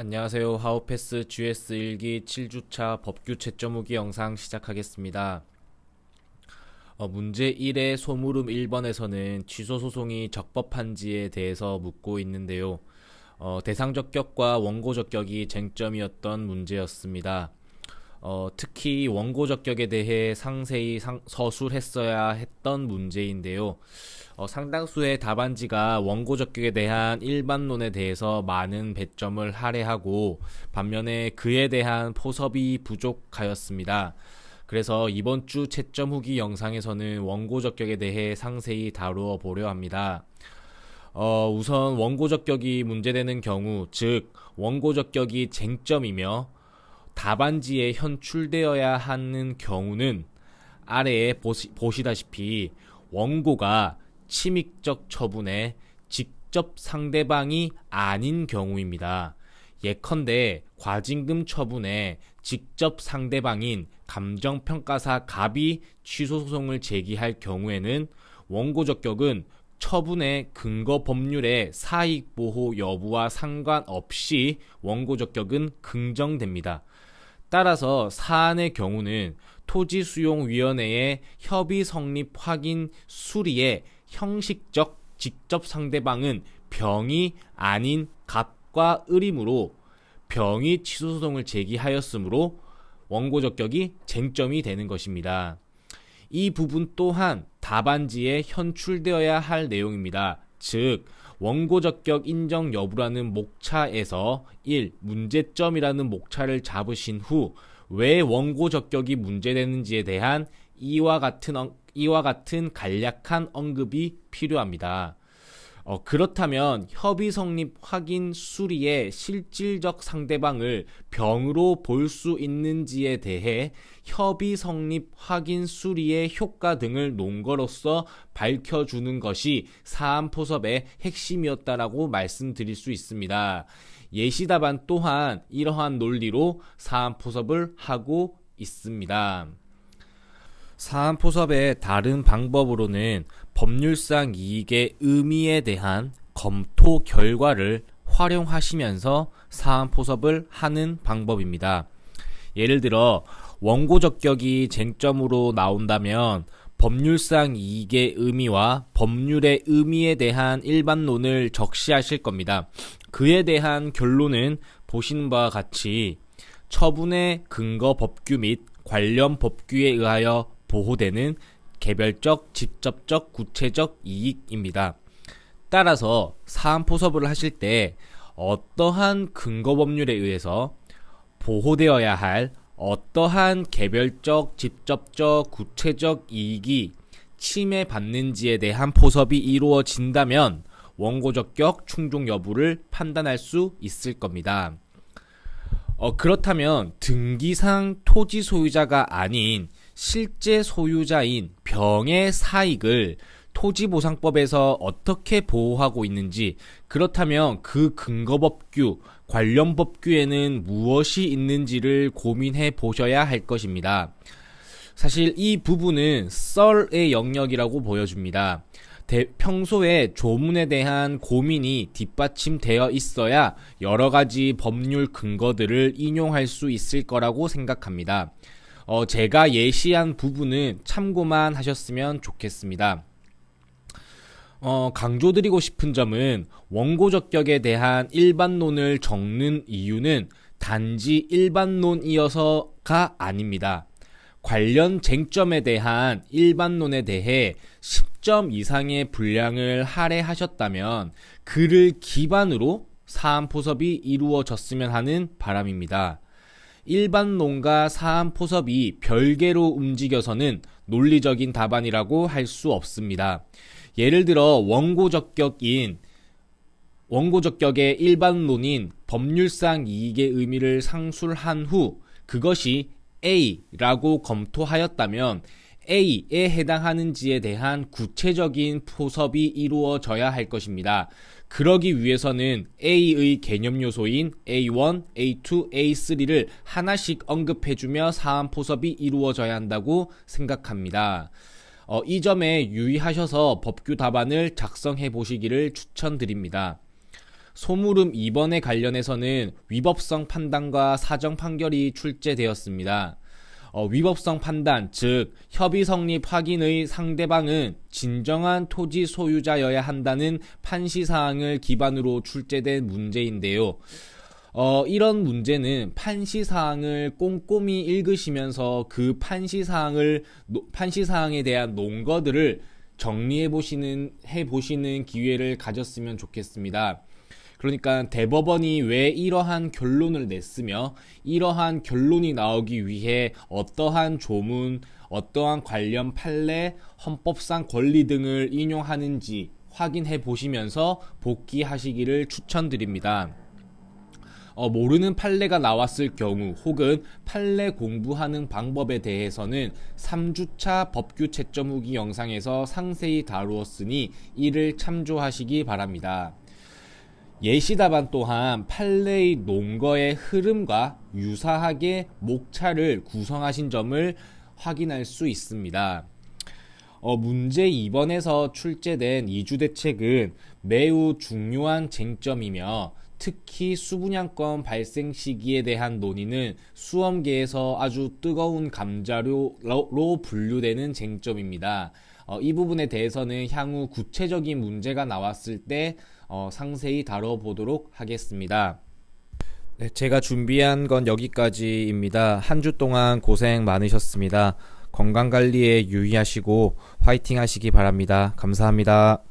안녕하세요. 하우패스 GS 1기 7주차 법규 채점 후기 영상 시작하겠습니다. 어, 문제 1의 소물음 1번에서는 취소 소송이 적법한지에 대해서 묻고 있는데요. 어, 대상 적격과 원고 적격이 쟁점이었던 문제였습니다. 어, 특히 원고 적격에 대해 상세히 상- 서술했어야 했던 문제인데요. 어, 상당수의 답안지가 원고 적격에 대한 일반론에 대해서 많은 배점을 할애하고 반면에 그에 대한 포섭이 부족하였습니다. 그래서 이번 주 채점 후기 영상에서는 원고 적격에 대해 상세히 다루어 보려 합니다. 어, 우선 원고 적격이 문제되는 경우, 즉 원고 적격이 쟁점이며 답안지에 현출되어야 하는 경우는 아래에 보시, 보시다시피 원고가 침익적 처분에 직접 상대방이 아닌 경우입니다. 예컨대 과징금 처분에 직접 상대방인 감정평가사 갑이 취소소송을 제기할 경우에는 원고 적격은 처분의 근거 법률의 사익 보호 여부와 상관없이 원고 적격은 긍정됩니다. 따라서 사안의 경우는 토지수용위원회의 협의 성립 확인 수리의 형식적 직접 상대방은 병이 아닌 갑과 을이므로 병이 취소소송을 제기하였으므로 원고 적격이 쟁점이 되는 것입니다. 이 부분 또한 답안지에 현출되어야 할 내용입니다. 즉, 원고 적격 인정 여부라는 목차에서 1. 문제점이라는 목차를 잡으신 후 왜 원고 적격이 문제되는지에 대한 이와 같은 언- 이와 같은 간략한 언급이 필요합니다. 어, 그렇다면 협의 성립 확인 수리의 실질적 상대방을 병으로 볼 수 있는지에 대해 협의 성립 확인 수리의 효과 등을 논거로서 밝혀주는 것이 사안 포섭의 핵심이었다라고 말씀드릴 수 있습니다. 예시답안 또한 이러한 논리로 사안 포섭을 하고 있습니다. 사안 포섭의 다른 방법으로는 법률상 이익의 의미에 대한 검토 결과를 활용하시면서 사안 포섭을 하는 방법입니다. 예를 들어 원고 적격이 쟁점으로 나온다면 법률상 이익의 의미와 법률의 의미에 대한 일반론을 적시하실 겁니다. 그에 대한 결론은 보시는 바와 같이 처분의 근거 법규 및 관련 법규에 의하여 보호되는 개별적, 직접적, 구체적 이익입니다. 따라서 사안 포섭을 하실 때 어떠한 근거 법률에 의해서 보호되어야 할 어떠한 개별적, 직접적, 구체적 이익이 침해받는지에 대한 포섭이 이루어진다면 원고 적격 충족 여부를 판단할 수 있을 겁니다. 어, 그렇다면 등기상 토지 소유자가 아닌 실제 소유자인 병의 사익을 토지보상법에서 어떻게 보호하고 있는지 그렇다면 그 근거법규, 관련 법규에는 무엇이 있는지를 고민해 보셔야 할 것입니다. 사실 이 부분은 썰의 영역이라고 보여줍니다. 대- 평소에 조문에 대한 고민이 뒷받침되어 있어야 여러 가지 법률 근거들을 인용할 수 있을 거라고 생각합니다. 어, 제가 예시한 부분은 참고만 하셨으면 좋겠습니다. 어, 강조드리고 싶은 점은 원고 적격에 대한 일반론을 적는 이유는 단지 일반론이어서가 아닙니다. 관련 쟁점에 대한 일반론에 대해 10점 이상의 분량을 할애하셨다면 그를 기반으로 사안 포섭이 이루어졌으면 하는 바람입니다. 일반론과 사안 포섭이 별개로 움직여서는 논리적인 답안이라고 할 수 없습니다. 예를 들어 원고 적격인 원고 적격의 일반론인 법률상 이익의 의미를 상술한 후 그것이 A라고 검토하였다면 A에 해당하는지에 대한 구체적인 포섭이 이루어져야 할 것입니다. 그러기 위해서는 A의 개념 요소인 A1, A2, A3를 하나씩 언급해주며 사안 포섭이 이루어져야 한다고 생각합니다. 어, 이 점에 유의하셔서 법규 답안을 작성해 보시기를 추천드립니다. 소물음 2번에 관련해서는 위법성 판단과 사정 판결이 출제되었습니다. 어, 위법성 판단, 즉 협의 성립 확인의 상대방은 진정한 토지 소유자여야 한다는 판시 사항을 기반으로 출제된 문제인데요. 어, 이런 문제는 판시 사항을 꼼꼼히 읽으시면서 그 판시 사항을 판시 사항에 대한 논거들을 정리해 보시는 해 보시는 기회를 가졌으면 좋겠습니다. 그러니까 대법원이 왜 이러한 결론을 냈으며 이러한 결론이 나오기 위해 어떠한 조문, 어떠한 관련 판례, 헌법상 권리 등을 인용하는지 확인해 보시면서 복귀하시기를 추천드립니다. 어, 모르는 판례가 나왔을 경우 혹은 판례 공부하는 방법에 대해서는 3주차 법규 채점 후기 영상에서 상세히 다루었으니 이를 참조하시기 바랍니다. 예시 답안 또한 판례의 논거의 흐름과 유사하게 목차를 구성하신 점을 확인할 수 있습니다. 어, 문제 2번에서 출제된 이주대책은 매우 중요한 쟁점이며 특히 수분양권 발생 시기에 대한 논의는 수험계에서 아주 뜨거운 감자료로 분류되는 쟁점입니다. 어, 이 부분에 대해서는 향후 구체적인 문제가 나왔을 때 어, 상세히 다뤄보도록 하겠습니다. 네, 제가 준비한 건 여기까지입니다. 한 주 동안 고생 많으셨습니다. 건강 관리에 유의하시고 화이팅 하시기 바랍니다. 감사합니다.